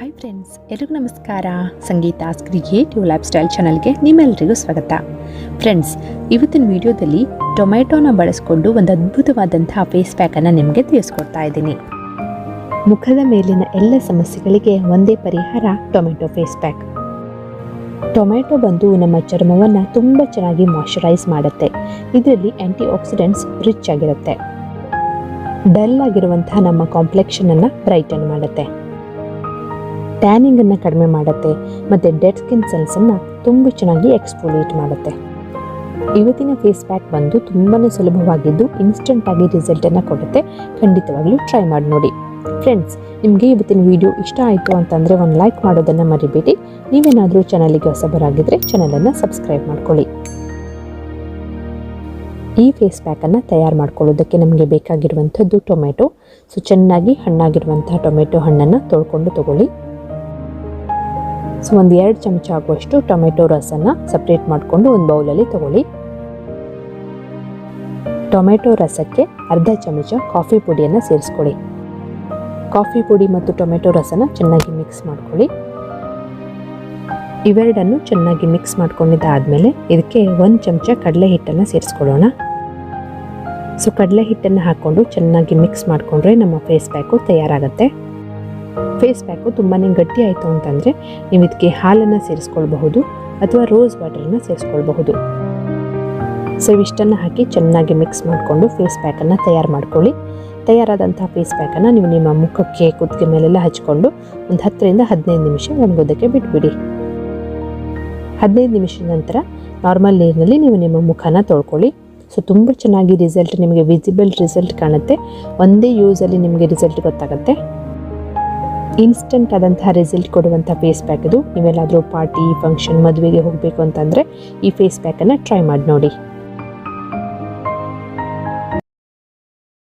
Hi friends ಎಲ್ರಿಗೂ ನಮಸ್ಕಾರ. ಸಂಗೀತಾಸ್ creative life style ಚಾನಲ್ಗೆ ನಿಮ್ಮೆಲ್ಲರಿಗೂ ಸ್ವಾಗತ. ಫ್ರೆಂಡ್ಸ್ ಇವತ್ತಿನ ವಿಡಿಯೋದಲ್ಲಿ ಟೊಮೆಟೊನ ಬಳಸಿಕೊಂಡು ಒಂದು ಅದ್ಭುತವಾದಂತಹ ಫೇಸ್ ಪ್ಯಾಕನ್ನು ನಿಮಗೆ ತಿಳಿಸ್ಕೊಡ್ತಾ ಇದ್ದೀನಿ. ಮುಖದ ಮೇಲಿನ ಎಲ್ಲ ಸಮಸ್ಯೆಗಳಿಗೆ ಒಂದೇ ಪರಿಹಾರ ಟೊಮೆಟೊ ಫೇಸ್ ಪ್ಯಾಕ್ ಟೊಮೆಟೊ ಬಂದು ನಮ್ಮ ಚರ್ಮವನ್ನು ತುಂಬ ಚೆನ್ನಾಗಿ ಮಾಯಶ್ಚರೈಸ್ ಮಾಡುತ್ತೆ. ಇದರಲ್ಲಿ ಆ್ಯಂಟಿ ಆಕ್ಸಿಡೆಂಟ್ಸ್ ರಿಚ್ ಆಗಿರುತ್ತೆ. ಡಲ್ ಆಗಿರುವಂತಹ ನಮ್ಮ ಕಾಂಪ್ಲೆಕ್ಷನನ್ನು ಬ್ರೈಟನ್ ಮಾಡುತ್ತೆ. ಟ್ಯಾನಿಂಗನ್ನು ಕಡಿಮೆ ಮಾಡುತ್ತೆ ಮತ್ತು ಡೆಡ್ ಸ್ಕಿನ್ ಸೆಲ್ಸನ್ನು ತುಂಬ ಚೆನ್ನಾಗಿ ಎಕ್ಸ್ಪೋಲೇಟ್ ಮಾಡುತ್ತೆ. ಇವತ್ತಿನ ಫೇಸ್ ಪ್ಯಾಕ್ ಬಂದು ತುಂಬಾ ಸುಲಭವಾಗಿದ್ದು ಇನ್ಸ್ಟೆಂಟಾಗಿ ರಿಸಲ್ಟನ್ನು ಕೊಡುತ್ತೆ. ಖಂಡಿತವಾಗ್ಲೂ ಟ್ರೈ ಮಾಡಿ ನೋಡಿ. ಫ್ರೆಂಡ್ಸ್ ನಿಮಗೆ ಇವತ್ತಿನ ವಿಡಿಯೋ ಇಷ್ಟ ಆಯಿತು ಅಂತಂದರೆ ಒಂದು ಲೈಕ್ ಮಾಡೋದನ್ನು ಮರಿಬೇಡಿ. ನೀವೇನಾದರೂ ಚಾನಲಿಗೆ ಹೊಸಬರಾಗಿದ್ದರೆ ಚಾನಲನ್ನು ಸಬ್ಸ್ಕ್ರೈಬ್ ಮಾಡ್ಕೊಳ್ಳಿ. ಈ ಫೇಸ್ ಪ್ಯಾಕನ್ನು ತಯಾರು ಮಾಡ್ಕೊಳ್ಳೋದಕ್ಕೆ ನಮಗೆ ಬೇಕಾಗಿರುವಂಥದ್ದು ಟೊಮೆಟೊ ಸೊ, ಚೆನ್ನಾಗಿ ಹಣ್ಣಾಗಿರುವಂತಹ ಟೊಮೆಟೊ ಹಣ್ಣನ್ನು ತೊಳ್ಕೊಂಡು ತಗೊಳ್ಳಿ. ಸೊ ಒಂದು ಎರಡು ಚಮಚ ಆಗುವಷ್ಟು ಟೊಮೆಟೊ ರಸನ ಸಪ್ರೇಟ್ ಮಾಡಿಕೊಂಡು ಒಂದು ಬೌಲಲ್ಲಿ ತಗೊಳ್ಳಿ. ಟೊಮೆಟೊ ರಸಕ್ಕೆ ಅರ್ಧ ಚಮಚ ಕಾಫಿ ಪುಡಿಯನ್ನು ಸೇರಿಸ್ಕೊಳ್ಳಿ. ಕಾಫಿ ಪುಡಿ ಮತ್ತು ಟೊಮೆಟೊ ರಸನ ಚೆನ್ನಾಗಿ ಮಿಕ್ಸ್ ಮಾಡ್ಕೊಳ್ಳಿ. ಇವೆರಡನ್ನು ಚೆನ್ನಾಗಿ ಮಿಕ್ಸ್ ಮಾಡ್ಕೊಂಡಿದ್ದಾದಮೇಲೆ ಇದಕ್ಕೆ ಒಂದು ಚಮಚ ಕಡಲೆ ಹಿಟ್ಟನ್ನು ಸೇರಿಸ್ಕೊಳ್ಳೋಣ. ಸೊ ಕಡಲೆ ಹಿಟ್ಟನ್ನು ಹಾಕ್ಕೊಂಡು ಚೆನ್ನಾಗಿ ಮಿಕ್ಸ್ ಮಾಡಿಕೊಂಡ್ರೆ ನಮ್ಮ ಫೇಸ್ ಪ್ಯಾಕು ತಯಾರಾಗುತ್ತೆ. ಫೇಸ್ ಪ್ಯಾಕು ತುಂಬಾ ಗಟ್ಟಿ ಆಯಿತು ಅಂತಂದರೆ ನೀವು ಇದಕ್ಕೆ ಹಾಲನ್ನು ಸೇರಿಸ್ಕೊಳ್ಬಹುದು ಅಥವಾ ರೋಸ್ ವಾಟರನ್ನು ಸೇರಿಸ್ಕೊಳ್ಬಹುದು. ಸೊ ಇಷ್ಟನ್ನು ಹಾಕಿ ಚೆನ್ನಾಗಿ ಮಿಕ್ಸ್ ಮಾಡಿಕೊಂಡು ಫೇಸ್ ಪ್ಯಾಕನ್ನು ತಯಾರು ಮಾಡ್ಕೊಳ್ಳಿ. ತಯಾರಾದಂತಹ ಫೇಸ್ ಪ್ಯಾಕನ್ನು ನೀವು ನಿಮ್ಮ ಮುಖಕ್ಕೆ, ಕುತ್ತಿಗೆ ಮೇಲೆಲ್ಲ ಹಚ್ಕೊಂಡು ಒಂದು ಹತ್ತರಿಂದ ಹದಿನೈದು ನಿಮಿಷ ಒಣಗೋದಕ್ಕೆ ಬಿಟ್ಬಿಡಿ. ಹದಿನೈದು ನಿಮಿಷದ ನಂತರ ನಾರ್ಮಲ್ ನೀರಿನಲ್ಲಿ ನೀವು ನಿಮ್ಮ ಮುಖನ ತೊಳ್ಕೊಳ್ಳಿ. ಸೊ ತುಂಬ ಚೆನ್ನಾಗಿ ರಿಸಲ್ಟ್ ನಿಮಗೆ ವಿಸಿಬಲ್ ರಿಸಲ್ಟ್ ಕಾಣುತ್ತೆ. ಒಂದೇ ಯೂಸಲ್ಲಿ ನಿಮಗೆ ರಿಸಲ್ಟ್ ಗೊತ್ತಾಗುತ್ತೆ. ಇನ್ಸ್ಟಂಟ್ ಆದಂತಹ ರಿಸಲ್ಟ್ ಕೊಡುವಂಥ ಫೇಸ್ ಪ್ಯಾಕ್ ಇದು ನೀವೆಲ್ಲಾದರೂ ಪಾರ್ಟಿ ಫಂಕ್ಷನ್ ಮದುವೆಗೆ ಹೋಗಬೇಕು ಅಂತಂದರೆ ಈ ಫೇಸ್ ಪ್ಯಾಕನ್ನು ಟ್ರೈ ಮಾಡಿ ನೋಡಿ.